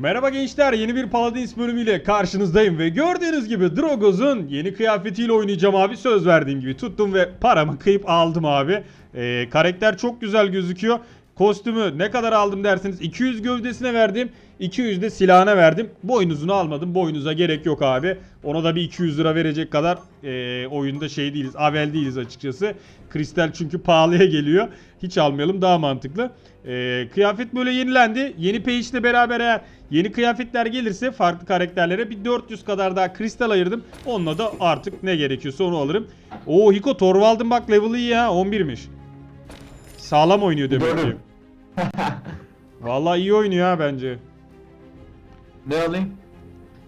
Merhaba gençler yeni bir Paladins bölümüyle karşınızdayım ve gördüğünüz gibi Drogoz'un yeni kıyafetiyle oynayacağım abi söz verdiğim gibi tuttum ve paramı kıyıp aldım abi. Ee, karakter çok güzel gözüküyor. Kostümü ne kadar aldım dersiniz 200 gövdesine verdim 200 de silahına verdim. Boynuzunu almadım boynuza gerek yok abi. Ona da bir 200 lira verecek kadar ee, oyunda şey değiliz avel değiliz açıkçası. Kristal çünkü pahalıya geliyor. Hiç almayalım daha mantıklı. Ee, kıyafet böyle yenilendi. Yeni page ile beraber eğer yeni kıyafetler gelirse farklı karakterlere bir 400 kadar daha kristal ayırdım. Onunla da artık ne gerekiyorsa onu alırım. Oo Hiko Torvald'ın bak level'ı iyi ha 11'miş. Sağlam oynuyor demek ki. Vallahi iyi oynuyor ha bence. Ne alayım?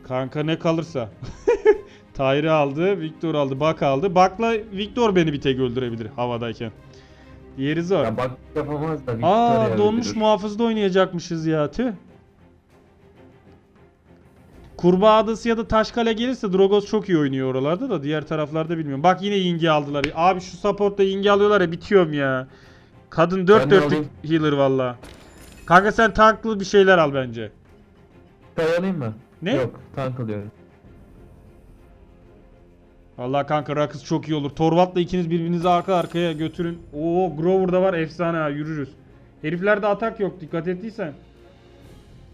Kanka ne kalırsa. Tahir'i aldı, Victor aldı, Bak aldı. Bak'la Victor beni bir tek öldürebilir havadayken. Diğeri zor. Ya bak yapamaz da Aa donmuş öldürür. muhafızda oynayacakmışız ya tüh. Kurbağa Adası ya da Taşkale gelirse Drogos çok iyi oynuyor oralarda da diğer taraflarda bilmiyorum. Bak yine Ying'i aldılar. Abi şu supportta Ying'i alıyorlar ya bitiyorum ya. Kadın 4 Ben de dörtlük alayım. healer valla. Kanka sen tanklı bir şeyler al bence. Tay alayım mı? Ne? Yok tank alıyorum. Vallahi kanka Rakız çok iyi olur. Torvalt'la ikiniz birbirinizi arka arkaya götürün. Oo Grover da var efsane ha yürürüz. Heriflerde atak yok dikkat ettiysen.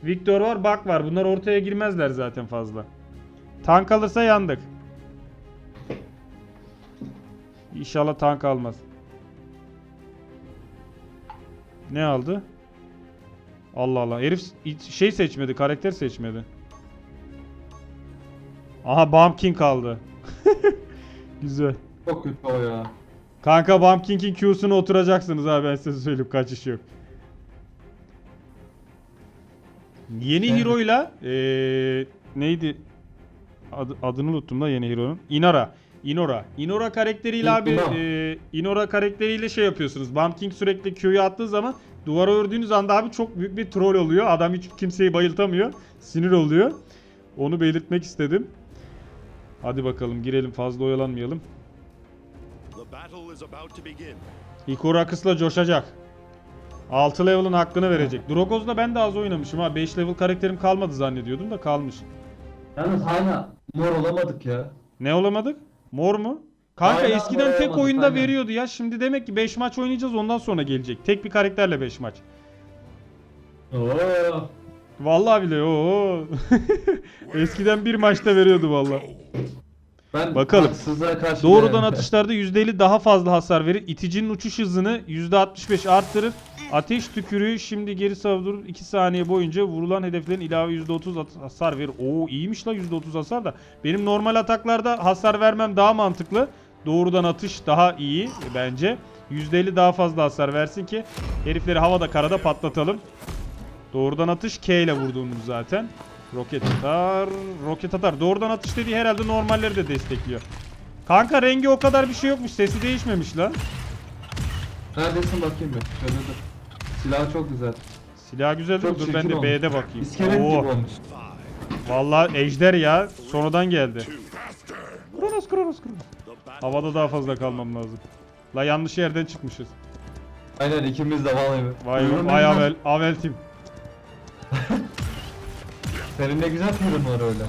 Victor var Bak var. Bunlar ortaya girmezler zaten fazla. Tank alırsa yandık. İnşallah tank almaz. Ne aldı? Allah Allah. Herif şey seçmedi, karakter seçmedi. Aha Bomb King aldı. Güzel. Çok kötü o ya. Kanka Bomb King'in Q'suna oturacaksınız abi ben size söyleyeyim kaçış yok. Yeni Evet. hero'yla eee neydi? Adı- adını unuttum da yeni hero'nun. Inara. Inora. Inora karakteriyle abi eee, Inora karakteriyle şey yapıyorsunuz. Bomb King sürekli Q'yu attığı zaman duvara ördüğünüz anda abi çok büyük bir troll oluyor. Adam hiç kimseyi bayıltamıyor. Sinir oluyor. Onu belirtmek istedim. Hadi bakalım girelim fazla oyalanmayalım. Rakıs'la coşacak. 6 level'ın hakkını verecek. Drogoz'la ben de az oynamışım ha. 5 level karakterim kalmadı zannediyordum da kalmış. Yalnız hala mor olamadık ya. Ne olamadık? Mor mu? Kanka Hala eskiden tek oyunda aynen. veriyordu ya. Şimdi demek ki 5 maç oynayacağız ondan sonra gelecek. Tek bir karakterle 5 maç. Oo. Vallahi bile o. eskiden bir maçta veriyordu vallahi. Ben Bakalım. karşı Doğrudan atışlarda %50 daha fazla hasar verir. İticinin uçuş hızını %65 arttırır. Ateş tükürüğü şimdi geri savurur 2 saniye boyunca vurulan hedeflerin ilave %30 at- hasar verir. Oo iyiymiş la %30 hasar da. Benim normal ataklarda hasar vermem daha mantıklı. Doğrudan atış daha iyi bence. %50 daha fazla hasar versin ki herifleri havada karada patlatalım. Doğrudan atış K ile vurduğumuz zaten. Roket atar, roket atar. Doğrudan atış dediği herhalde normalleri de destekliyor. Kanka rengi o kadar bir şey yokmuş. Sesi değişmemiş lan. Neredesin bakayım bir. Şöyle dur. Silah çok güzel. Silah güzel? Çok Dur ben de olmuş. B'de bakayım. İskelet Oo, gibi olmuş. Vallahi ejder ya. Sonradan geldi. Kronos Kronos Kronos. Havada daha fazla kalmam lazım. La yanlış yerden çıkmışız. Aynen ikimiz de vallahi. Vay Buyurun vay avel, avel tim. Senin ne güzel türün var öyle.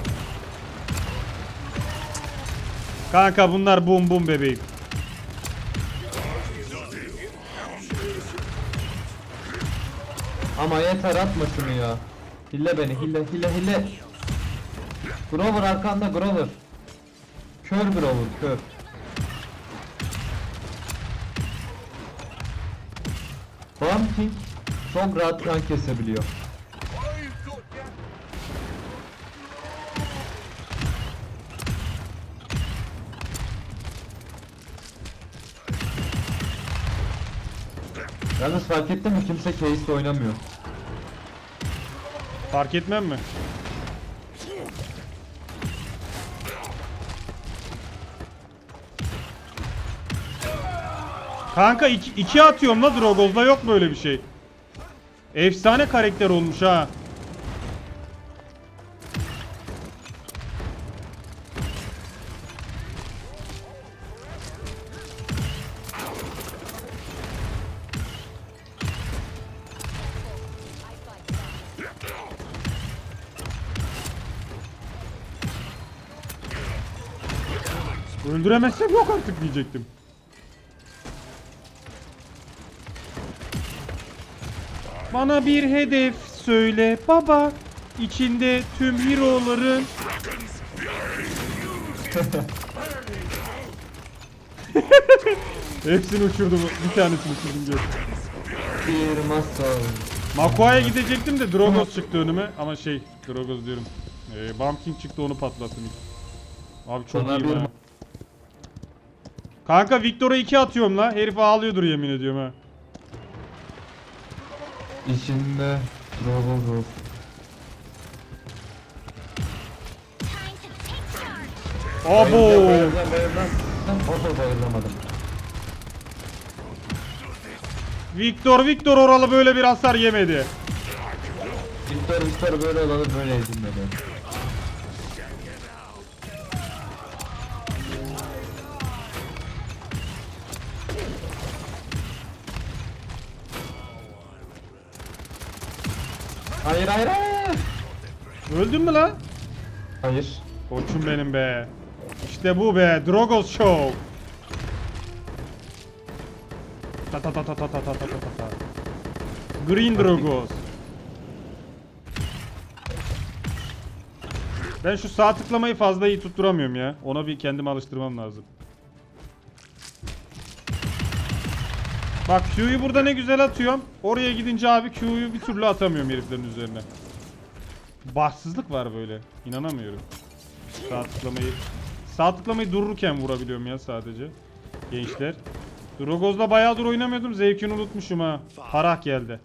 Kanka bunlar bum bum bebeğim. Ama yeter atma şunu ya. Hille beni hille hille hille. Grover arkanda Grover. Kör Grover kör. Bumping çok rahat kan kesebiliyor. Yalnız fark ettin mi kimse case oynamıyor. Fark etmem mi? Kanka iki, iki atıyorum la Drogoz'da yok böyle bir şey. Efsane karakter olmuş ha. Öldüremezsem yok artık diyecektim. Bana bir hedef söyle baba. İçinde tüm hero'ların Hepsini uçurdum. Bir tanesini uçurdum gör. Bir masal. Makoa'ya gidecektim de Drogos çıktı önüme ama şey Drogos diyorum. Ee, Bomb King çıktı onu patlattım. Abi çok Sana iyi bir-. Kanka Victor'a 2 atıyorum la. Herif ağlıyordur yemin ediyorum ha. İçinde. Abo. Bayıldım. Oho bayılamadım. Victor Victor oralı böyle bir hasar yemedi. Victor Victor böyle olanı böyle edinmedi. Hayır hayır hayır. Öldün mü la? Hayır. Koçum benim be. İşte bu be. Drogos Show. Ta ta ta ta ta ta ta ta ta ta. Green Drogos. Ben şu sağ tıklamayı fazla iyi tutturamıyorum ya. Ona bir kendimi alıştırmam lazım. Bak Q'yu burada ne güzel atıyorum. Oraya gidince abi Q'yu bir türlü atamıyorum heriflerin üzerine. Bahtsızlık var böyle. İnanamıyorum. Sağ tıklamayı sağ tıklamayı dururken vurabiliyorum ya sadece. Gençler. Drogoz'la bayağıdır oynamıyordum. Zevkini unutmuşum ha. Harah geldi.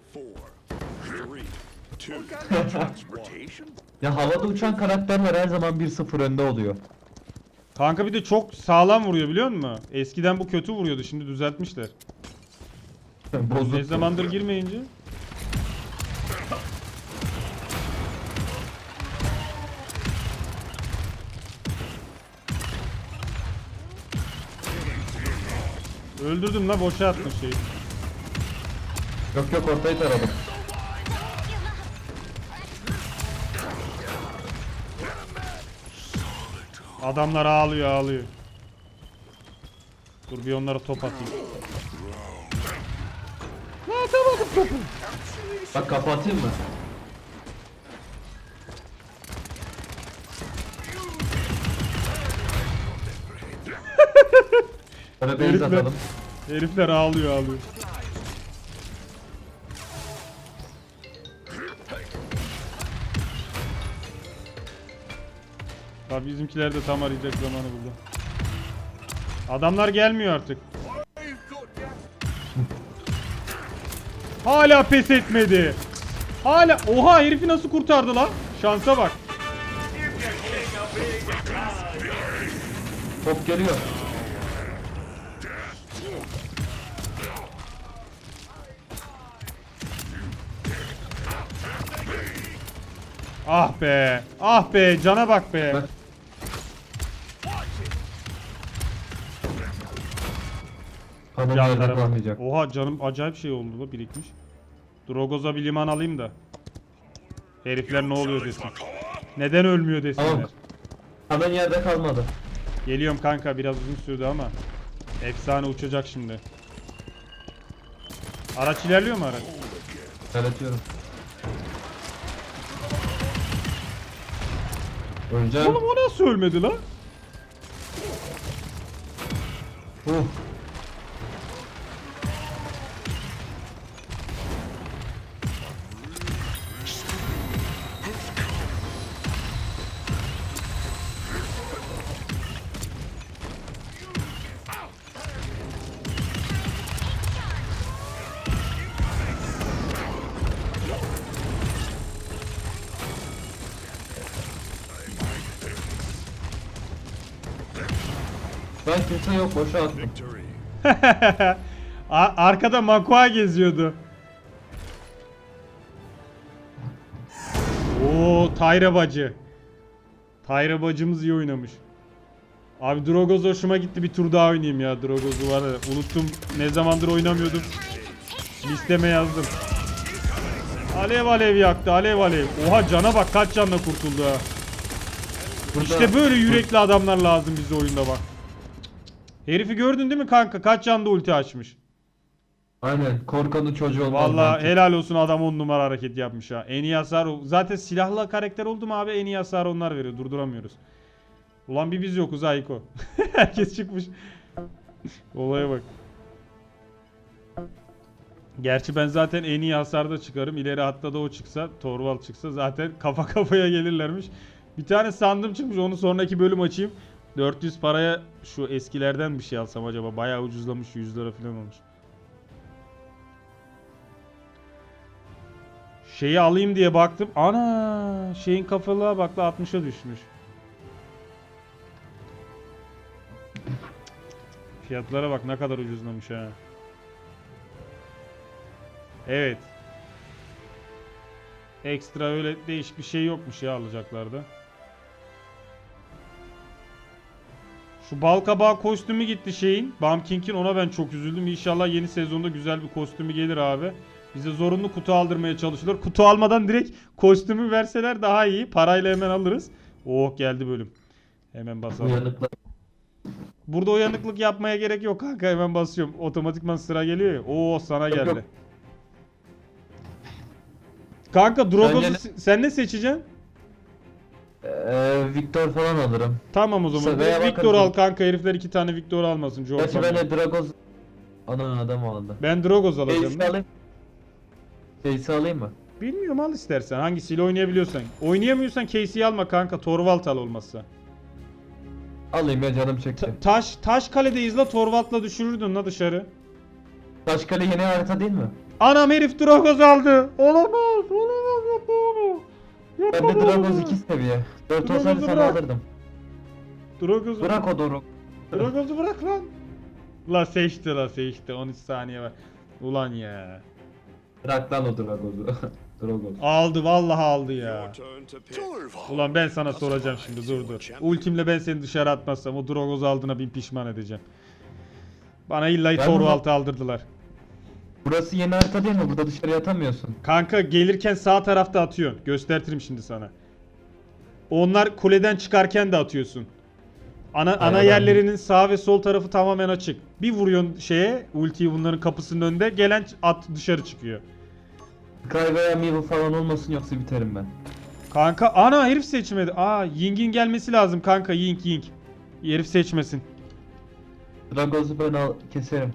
Ya havada uçan karakterler her zaman 1-0 önde oluyor. Kanka bir de çok sağlam vuruyor biliyor musun? Eskiden bu kötü vuruyordu. Şimdi düzeltmişler. Bozuk. Ne zamandır girmeyince. Öldürdüm la boşa attım şeyi. Yok yok ortayı taradım. Adamlar ağlıyor ağlıyor. Dur bir onlara top atayım. Atamadım topu. Bak kapatayım mı? Böyle base Herifler, atalım. herifler ağlıyor ağlıyor. Tabii bizimkiler de tam arayacak zamanı buldu. Adamlar gelmiyor artık. Hala pes etmedi. Hala oha herifi nasıl kurtardı lan? Şansa bak. Top geliyor. Ah be. Ah be cana bak be. Bak. Yerde Canlara bak. kalmayacak. Oha canım acayip şey oldu da birikmiş. Drogoz'a bir liman alayım da. Herifler ne oluyor desin. Neden ölmüyor desinler. Tamam. Hemen yerde kalmadı. Geliyorum kanka biraz uzun sürdü ama. Efsane uçacak şimdi. Araç ilerliyor mu araç? Öğretiyorum. Öleceğim. Oğlum o nasıl ölmedi lan? Uh. Ben kimse yok boşa attım. A- Arkada Makua geziyordu. Oo Tayra bacı. Tayra bacımız iyi oynamış. Abi Drogoz hoşuma gitti bir tur daha oynayayım ya Drogoz'u var ya. Unuttum ne zamandır oynamıyordum. Listeme yazdım. Alev alev yaktı alev alev. Oha cana bak kaç canla kurtuldu ha. Burada- İşte böyle yürekli adamlar lazım bize oyunda bak. Herifi gördün değil mi kanka? Kaç canda ulti açmış. Aynen korkanın çocuğu olmaz. Belki. helal olsun adam 10 numara hareket yapmış ha. En iyi hasar zaten silahlı karakter oldu mu abi en iyi hasar onlar veriyor. Durduramıyoruz. Ulan bir biz yokuz ha İko. Herkes çıkmış. Olaya bak. Gerçi ben zaten en iyi hasarda çıkarım. İleri hatta da o çıksa, Torval çıksa zaten kafa kafaya gelirlermiş. Bir tane sandım çıkmış. Onu sonraki bölüm açayım. 400 paraya şu eskilerden bir şey alsam acaba. Bayağı ucuzlamış. 100 lira falan olmuş. Şeyi alayım diye baktım. Ana şeyin kafalığa bak la 60'a düşmüş. Fiyatlara bak ne kadar ucuzlamış ha. Evet. Ekstra öyle değişik bir şey yokmuş ya alacaklarda. Şu bal kabağı kostümü gitti şeyin. Bam King'in ona ben çok üzüldüm. İnşallah yeni sezonda güzel bir kostümü gelir abi. Bize zorunlu kutu aldırmaya çalışılır. Kutu almadan direkt kostümü verseler daha iyi. Parayla hemen alırız. Oh geldi bölüm. Hemen basalım. Uyanıklar. Burada uyanıklık yapmaya gerek yok kanka hemen basıyorum. Otomatikman sıra geliyor ya. Oo sana geldi. Kanka Drogos'u sen ne seçeceksin? Ee, Victor falan alırım. Tamam o zaman. Direkt Victor bakarız. al kanka herifler iki tane Victor almasın. Joe Gerçi ben de Dragos... Ana adam aldı. Ben Drogos alacağım. Face'i alayım. Face'i alayım mı? Bilmiyorum al istersen hangisiyle oynayabiliyorsan. Oynayamıyorsan Casey'i alma kanka Torvald al olmazsa. Alayım ya canım Ta- çekti. taş taş kaledeyiz la Torvald'la düşürürdün la dışarı. Taşkale yeni harita değil mi? Anam herif Drogos aldı. Olamaz. Olamaz. Ben de bunu. Dragos 2 seviye. 4 Dragos'u olsaydı sana bırak. alırdım. Drogos'u Bırak o Doruk. Drogos'u bırak lan. La seçti la seçti 13 saniye var. Ulan ya. Bırak lan o Dragos'u. Dragos. Aldı vallahi aldı ya. Ulan ben sana soracağım şimdi dur dur. Ultimle ben seni dışarı atmazsam o Drogos aldığına bin pişman edeceğim. Bana illa Ben Torvald'ı aldırdılar. Burası yeni harita değil mi? Burada dışarıya atamıyorsun. Kanka gelirken sağ tarafta atıyorsun. Göstertirim şimdi sana. Onlar kuleden çıkarken de atıyorsun. Ana ana Aynen. yerlerinin sağ ve sol tarafı tamamen açık. Bir vuruyorsun şeye, ultiyi bunların kapısının önünde, gelen at dışarı çıkıyor. Veya Mew falan olmasın yoksa biterim ben. Kanka ana herif seçmedi. Aa Ying'in gelmesi lazım kanka Ying Ying. Herif seçmesin. Dragos'u ben al keserim.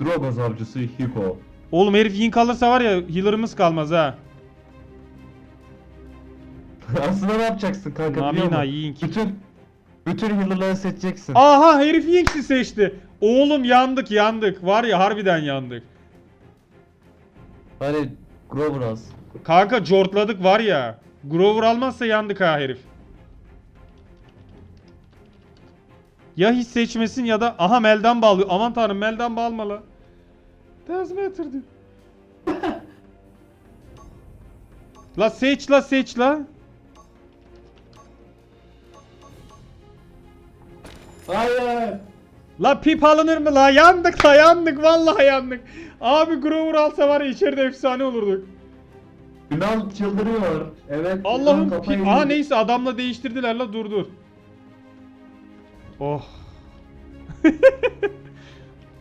Dragos avcısı Hiko. Oğlum herif Ying alırsa var ya healer'ımız kalmaz ha. Aslında ne yapacaksın kanka biliyor Namina musun? Bütün bütün healer'ları seçeceksin. Aha herif Ying'si seçti. Oğlum yandık yandık. Var ya harbiden yandık. Hani Grover az. Kanka cortladık var ya. Grover almazsa yandık ha herif. Ya hiç seçmesin ya da aha Meldan bağlıyor. Aman tanrım Meldan bağlama la. Tezme yatırdı. la seç la seç la. Hayır. La pip alınır mı la? Yandık la yandık vallahi yandık. Abi Grover alsa var ya içeride efsane olurduk. Ünal çıldırıyor. Evet. Allah'ım pip. Yedi. neyse adamla değiştirdiler la dur dur. Oh.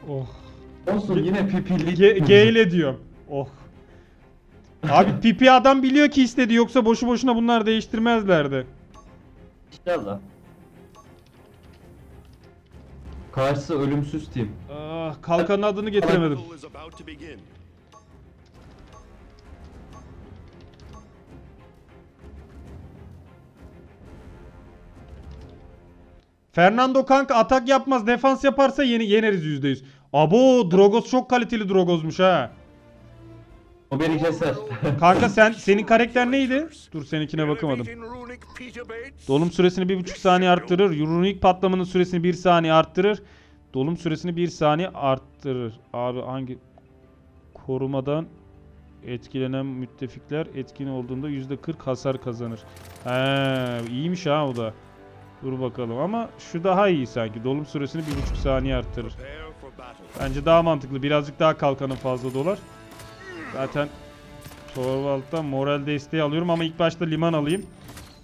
oh. Olsun yine pipillik. Ge G ile diyorum. Oh. Abi pipi adam biliyor ki istedi yoksa boşu boşuna bunlar değiştirmezlerdi. İnşallah. Karşısı ölümsüz team. Ah, kalkanın adını getiremedim. Fernando kanka atak yapmaz defans yaparsa yeni yeneriz %100. Abo Drogos çok kaliteli Drogos'muş ha. O beni keser. Kanka sen senin karakter neydi? Dur seninkine bakamadım. Dolum süresini 1.5 saniye arttırır. Runik patlamanın süresini 1 saniye arttırır. Dolum süresini 1 saniye arttırır. Abi hangi korumadan etkilenen müttefikler etkin olduğunda %40 hasar kazanır. He, iyiymiş ha o da. Dur bakalım ama şu daha iyi sanki. Dolum süresini 1.5 saniye arttırır. Bence daha mantıklı. Birazcık daha kalkanın fazla dolar. Zaten Torvald'dan moral desteği alıyorum ama ilk başta liman alayım.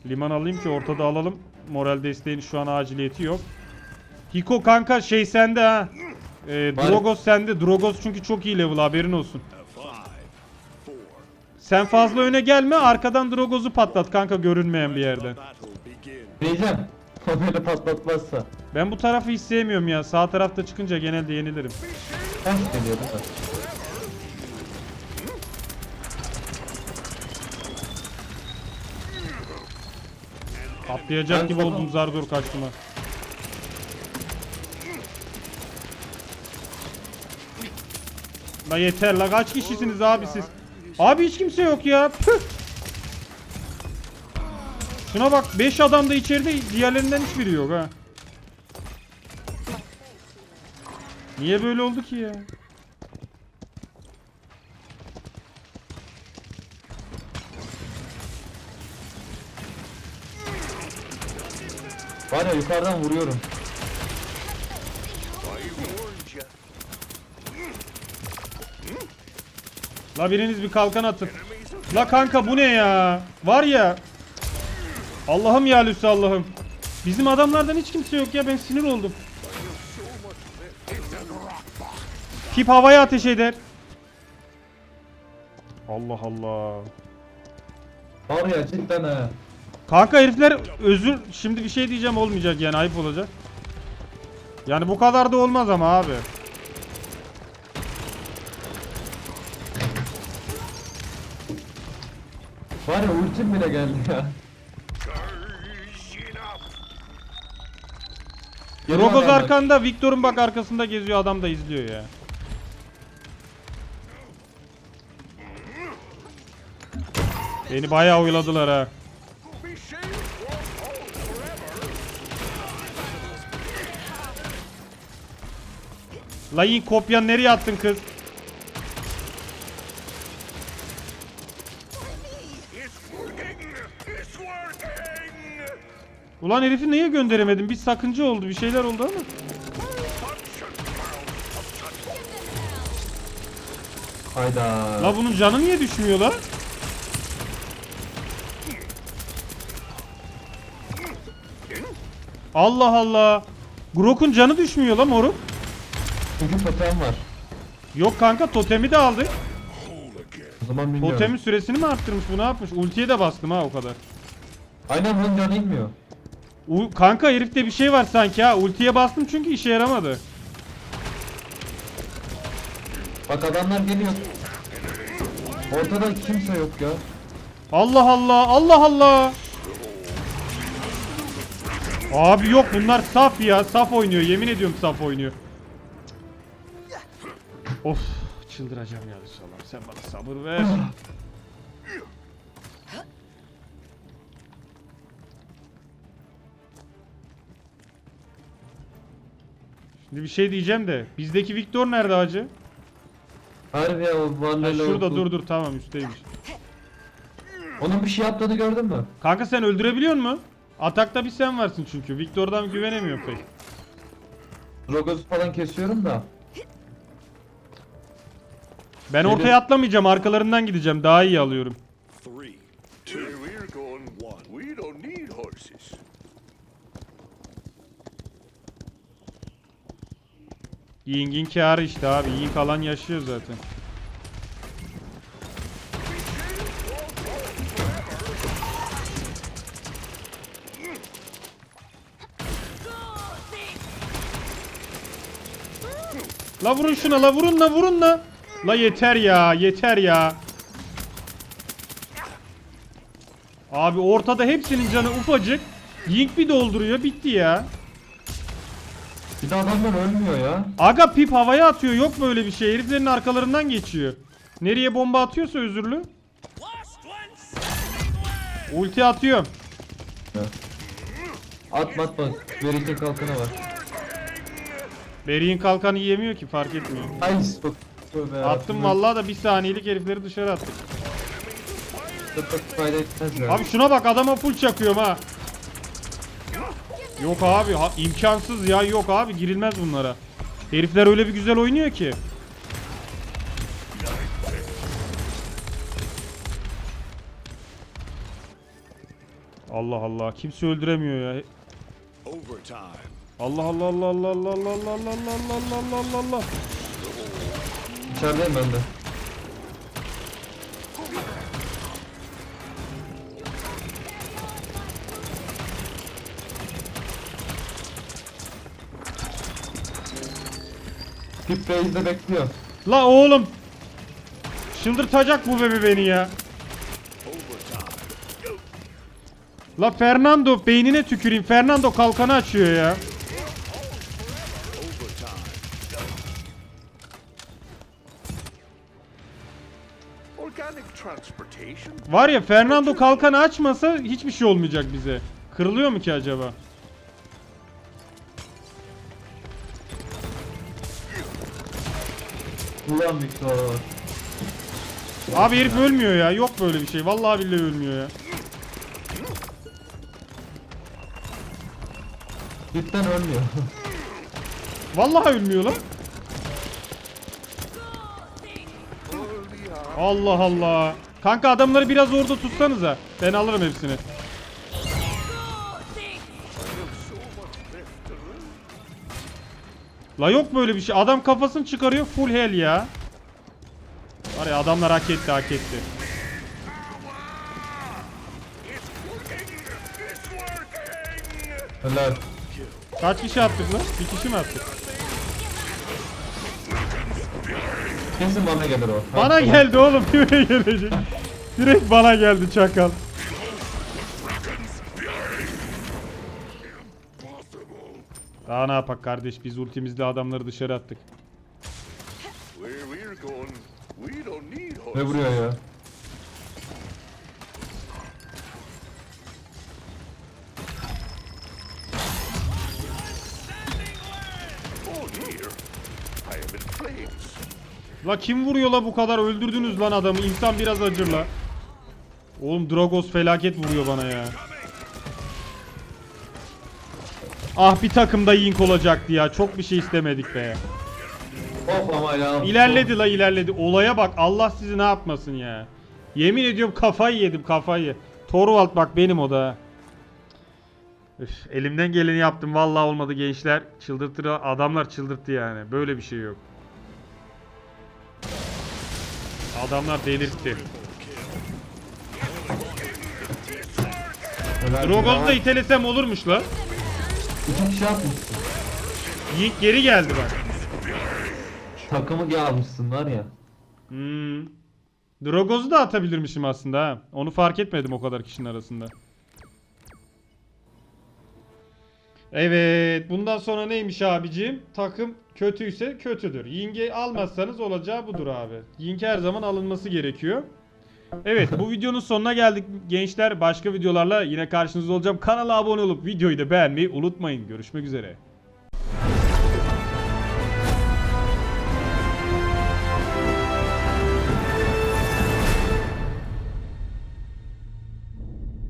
Liman alayım ki ortada alalım. Moral desteğinin şu an aciliyeti yok. Hiko kanka şey sende ha. Ee, Var. Drogos sende. Drogos çünkü çok iyi level haberin olsun. Sen fazla öne gelme arkadan Drogos'u patlat kanka görünmeyen bir yerden. battle beni patlatmazsa. Ben bu tarafı hiç sevmiyorum ya. Sağ tarafta çıkınca genelde yenilirim. Hoş geliyor değil mi? Atlayacak Ben gibi sana- oldum zar zor kaçtım ha. La yeter la kaç kişisiniz abi siz? Abi hiç kimse yok ya. Püh. Şuna bak 5 adam da içeride diğerlerinden hiçbiri yok ha. Niye böyle oldu ki ya? Var ya yukarıdan vuruyorum. La biriniz bir kalkan atın. La kanka bu ne ya? Var ya. Allah'ım ya Lüsü Allah'ım. Bizim adamlardan hiç kimse yok ya ben sinir oldum. Tip havaya ateş eder. Allah Allah. Var ya cidden ha. Kanka herifler özür şimdi bir şey diyeceğim olmayacak yani ayıp olacak. Yani bu kadar da olmaz ama abi. Var ya ultim bile geldi ya. Rogoz adamlar. arkanda, Victor'un bak arkasında geziyor adam da izliyor ya. Beni bayağı oyladılar ha. Layın kopyan nereye attın kız? Ulan herifi niye gönderemedim? Bir sakınca oldu, bir şeyler oldu ama. Hayda. La bunun canı niye düşmüyor la? Allah Allah. Grok'un canı düşmüyor la moruk. Çünkü totem var. Yok kanka totemi de aldı. O zaman bilmiyorum. Totemin süresini mi arttırmış bu ne yapmış? Ultiye de bastım ha o kadar. Aynen bunun canı inmiyor. U kanka herifte bir şey var sanki ha. Ultiye bastım çünkü işe yaramadı. Bak adamlar geliyor. Ortada kimse yok ya. Allah Allah Allah Allah. Abi yok bunlar saf ya. Saf oynuyor. Yemin ediyorum saf oynuyor. Of çıldıracağım ya Allah'ım. Sen bana sabır ver. Şimdi bir şey diyeceğim de bizdeki Victor nerede hacı? Harbi ya o Ha, şurada dur dur tamam üstteymiş. Onun bir şey yaptığını gördün mü? Kanka sen öldürebiliyor musun? Atakta bir sen varsın çünkü. Victor'dan güvenemiyorum pek. Rogoz'u falan kesiyorum da. Ben Şeyde- ortaya atlamayacağım. Arkalarından gideceğim. Daha iyi alıyorum. Three, two. We're going one. We don't need horses. Ying'in kârı işte abi. Ying alan yaşıyor zaten. La vurun şuna la vurun la vurun la. La yeter ya yeter ya. Abi ortada hepsinin canı ufacık. Ying bir dolduruyor bitti ya. Bir de adamlar ölmüyor ya. Aga pip havaya atıyor. Yok böyle bir şey. Heriflerin arkalarından geçiyor. Nereye bomba atıyorsa özürlü. Ulti atıyorum. Atma atma. Verite kalkanı var. Beri'nin kalkanı yiyemiyor ki fark etmiyor. Ay bak. Ya. Attım vallahi da bir saniyelik herifleri dışarı ya. Abi şuna bak adama full çakıyorum ha. Yok abi ha, imkansız ya yok abi girilmez bunlara. Herifler öyle bir güzel oynuyor ki. Allah Allah kimse öldüremiyor ya. Allah Allah Allah Allah Allah Allah Allah Allah Allah Allah Allah. İçerideyim ben de. Tip base'de bekliyor. La oğlum. Çıldırtacak bu bebe beni ya. La Fernando beynine tüküreyim. Fernando kalkanı açıyor ya. Var ya Fernando kalkanı açmasa hiçbir şey olmayacak bize. Kırılıyor mu ki acaba? Ulan Victor. Abi herif ölmüyor ya. Yok böyle bir şey. Vallahi billahi ölmüyor ya. Cidden ölmüyor. Vallahi ölmüyor lan. Allah Allah. Kanka adamları biraz orada tutsanıza. Ben alırım hepsini. La yok böyle bir şey. Adam kafasını çıkarıyor full hell ya. Var ya adamlar hak etti hak etti. Helal. Kaç kişi attık lan? Bir kişi mi attık? Kesin bana gelir o. Bana geldi oğlum. Kime gelecek? Direkt bana geldi çakal. Daha ne yapak kardeş? Biz ultimizde adamları dışarı attık. Ne vuruyor ya? La kim vuruyor la bu kadar? Öldürdünüz lan adamı. İnsan biraz acır la. Oğlum Dragos felaket vuruyor bana ya. Ah bir takımda Yink olacaktı ya. Çok bir şey istemedik be. Ama ya. İlerledi la ilerledi. Olaya bak. Allah sizi ne yapmasın ya. Yemin ediyorum kafayı yedim kafayı. Torvald bak benim o da. Üf, elimden geleni yaptım. Vallahi olmadı gençler. Çıldırtır adamlar çıldırttı yani. Böyle bir şey yok. Adamlar delirtti. Drogos'u da itelesem olurmuş la. İki kişi atmışsın. Yink geri geldi bak. Takımı gel almışsın var ya. Hmm. Drogos'u da atabilirmişim aslında ha. Onu fark etmedim o kadar kişinin arasında. Evet. Bundan sonra neymiş abicim? Takım kötüyse kötüdür. Ying'i almazsanız olacağı budur abi. Ying her zaman alınması gerekiyor. Evet bu videonun sonuna geldik gençler. Başka videolarla yine karşınızda olacağım. Kanala abone olup videoyu da beğenmeyi unutmayın. Görüşmek üzere.